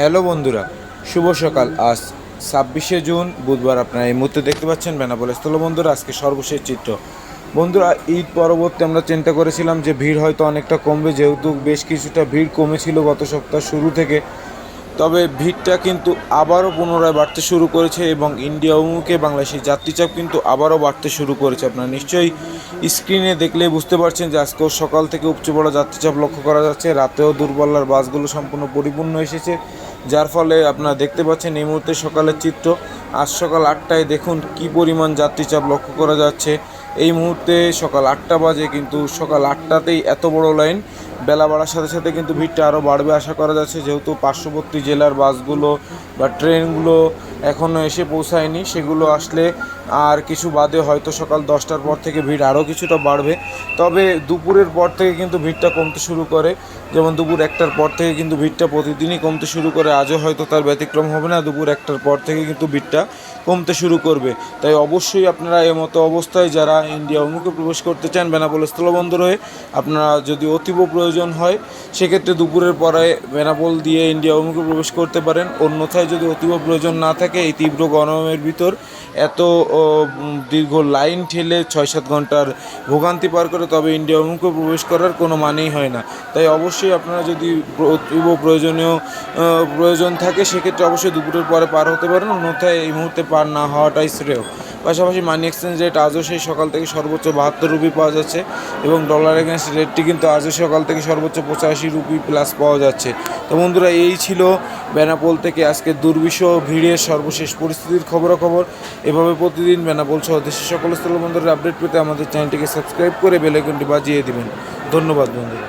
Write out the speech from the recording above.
Hello বন্ধুরা, শুভ সকাল। আজ ছাব্বিশে জুন, বুধবার আপনারা এই মুহূর্তে দেখতে পাচ্ছেন বেনাপোল স্থল বন্ধুরা আজকে সর্বশেষ চিত্র। বন্ধুরা, ঈদ পরবর্তী আমরা চিন্তা করেছিলাম যে ভিড় হয়তো অনেকটা কমবে, যেহেতু বেশ কিছুটা ভিড় কমেছিল গত সপ্তাহ শুরু থেকে। তবে ভিড়টা কিন্তু আবারও পুনরায় বাড়তে শুরু করেছে এবং ইন্ডিয়া অভিমুখে বাংলাদেশের যাত্রীচাপ কিন্তু আবারও বাড়তে শুরু করেছে। আপনারা নিশ্চয়ই স্ক্রিনে দেখলে বুঝতে পারছেন যে আজকেও সকাল থেকে উপচে পড়া যাত্রীচাপ লক্ষ্য করা যাচ্ছে। রাতেও দূরপাল্লার বাসগুলো সম্পূর্ণ পরিপূর্ণ এসেছে। যার ফলে আপনারা দেখতে পাচ্ছেন এই মুহূর্তে সকালের চিত্র। আজ সকাল আটটায় দেখুন কি পরিমাণ যাত্রীচাপ লক্ষ্য করা যাচ্ছে। এই মুহূর্তে সকাল আটটা বাজে কিন্তু সকাল আটটাতেই এত বড় লাইন। বেলা বাড়ার সাথে সাথে কিন্তু ভিড়টা আরও বাড়বে আশা করা যাচ্ছে। যেহেতু পার্শ্ববর্তী জেলার বাসগুলো বা ট্রেনগুলো এখনও এসে পৌঁছায়নি, সেগুলো আসলে আর কিছু বাদে হয়তো সকাল দশটার পর থেকে ভিড় আরও কিছুটা বাড়বে। তবে দুপুরের পর থেকে কিন্তু ভিড়টা কমতে শুরু করে। যেমন দুপুর একটার পর থেকে কিন্তু ভিড়টা প্রতিদিনই কমতে শুরু করে, আজও হয়তো তার ব্যতিক্রম হবে না, দুপুর একটার পর থেকে কিন্তু ভিড়টা কমতে শুরু করবে। তাই অবশ্যই আপনারা এই মতো অবস্থায় যারা ইন্ডিয়া অভিমুখে প্রবেশ করতে চান বেনাপোল স্থলবন্দর হয়ে আপনারা যদি অতীব প্রয়োজন হয়, সেক্ষেত্রে দুপুরের পরে বেনাপোল দিয়ে ইন্ডিয়া অভিমুখে প্রবেশ করতে পারেন। অন্যথায় যদি অতীব প্রয়োজন না থাকে এই তীব্র গরমের ভিতর এত দীর্ঘ লাইন ঠেলে ছয় সাত ঘণ্টার ভোগান্তি পার করে তবে ইন্ডিয়া অভিমুখে প্রবেশ করার কোনো মানেই হয় না। তাই অবশ্যই আপনারা যদি অতীব প্রয়োজনীয় প্রয়োজন থাকে, সেক্ষেত্রে অবশ্যই দুপুরের পরে পার হতে পারেন। অন্যথায় এই মুহূর্তে পার না হওয়াটাই শ্রেয়। পাশাপাশি মানি এক্সচেঞ্জ রেট আজও সেই সকাল থেকে সর্বোচ্চ বাহাত্তর রুপি পাওয়া যাচ্ছে এবং ডলার এগেনস্ট রেটটি কিন্তু আজও সকাল থেকে সর্বোচ্চ পঁচাশি রুপি প্লাস পাওয়া যাচ্ছে। তো বন্ধুরা, এই ছিল বেনাপোল থেকে আজকে দুর্বিষহ ভিড়ের সর্বশেষ পরিস্থিতির খবরাখবর। এভাবে প্রতিদিন বেনাপোল সহ দেশের সকল স্থলবন্দরের আপডেট পেতে আমাদের চ্যানেলটিকে সাবস্ক্রাইব করে বেলাইকনটি বাজিয়ে দিবেন। ধন্যবাদ বন্ধুরা।